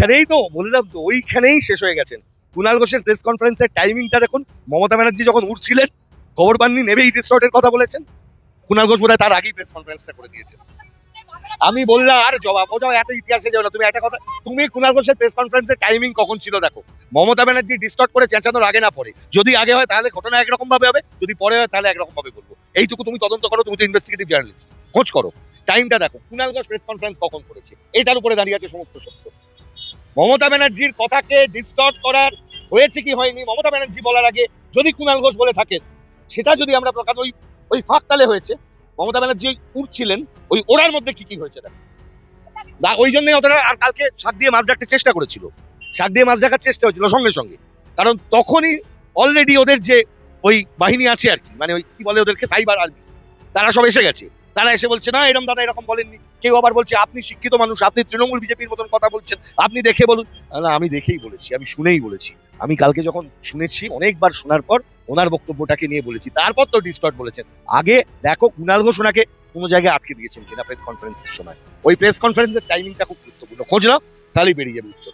ওইখানেই তো, বললাম তো, ওইখানেই শেষ হয়ে গেছেন। কুণাল ঘোষের প্রেস কনফারেন্সের টাইমিংটা দেখুন, মমতা ব্যানার্জি যখন উঠছিলেন, খবর পাননি, নেবেই ডিস্টর্টের কথা বলেছেন। কুণাল ঘোষ বোধহয় তার আগেই প্রেস কনফারেন্সটা করে দিয়েছে আমি বললাম, আর জবাব ও যাও, এত ইতিহাসে যাও না, তুমি একটা কথা, তুমি কুণাল ঘোষের প্রেস কনফারেন্সের টাইমিং কখন ছিল দেখো? মমতা ব্যানার্জি ডিস্টর্ট করে চেঁচানোর আগে না পরে যদি আগে হয়, তাহলে ঘটনা একরকম ভাবে হবে, যদি পরে হয়, তাহলে একরকম ভাবে বলব। এইটুকু তুমি তদন্ত করো, তুমি তো ইনভেস্টিগেটিভ জার্নালিস্ট খোঁজ করো। টাইমটা দেখো কুণাল ঘোষ প্রেস কনফারেন্স কখন করেছে? এটার উপরে দাঁড়িয়ে আছে সমস্ত সত্য। মমতা ব্যানার্জির কথাকে ডিস্টর্ট করার হয়েছে কি হয়নি? মমতা ব্যানার্জি বলার আগে যদি কুণাল ঘোষ বলে থাকেন, সেটা যদি আমরা প্রকাশ, ওই ওই ফাঁকতালে হয়েছে, মমতা ব্যানার্জি উঠছিলেন ওই ওড়ার মধ্যে কি কি হয়েছে না, ওই জন্যই অতটা আর কালকে শাক দিয়ে মাছ রাখতে চেষ্টা করেছিল। শাক দিয়ে মাছ রাখার চেষ্টা হয়েছিল সঙ্গে সঙ্গে। কারণ তখনই অলরেডি ওদের যে ওই বাহিনী আছে আর কি মানে ওই কি বলে ওদেরকে সাইবার আর্মি তারা সব এসে গেছে। তারা এসে বলছে, না এরকম দাদা এরকম বলেননি। কেউ আবার বলছে, আপনি শিক্ষিত মানুষ, আপনি তৃণমূল বিজেপির মতন কথা বলছেন, আপনি দেখে বলুন। না আমি দেখেই বলেছি, আমি শুনেই বলেছি। আমি কালকে যখন শুনেছি, অনেকবার শোনার পর ওনার বক্তব্যটাকে নিয়ে বলেছি। তারপর তো ডিস্টর্ট বলেছেন। আগে দেখো, কুণাল ঘোষ ওনাকে কোনো জায়গায় আটকে দিয়েছেন কিনা প্রেস কনফারেন্সের সময়। ওই প্রেস কনফারেন্সের টাইমিংটা খুব গুরুত্বপূর্ণ। খোঁজ নাও, তাহলেই বেরিয়ে যাবে উত্তর।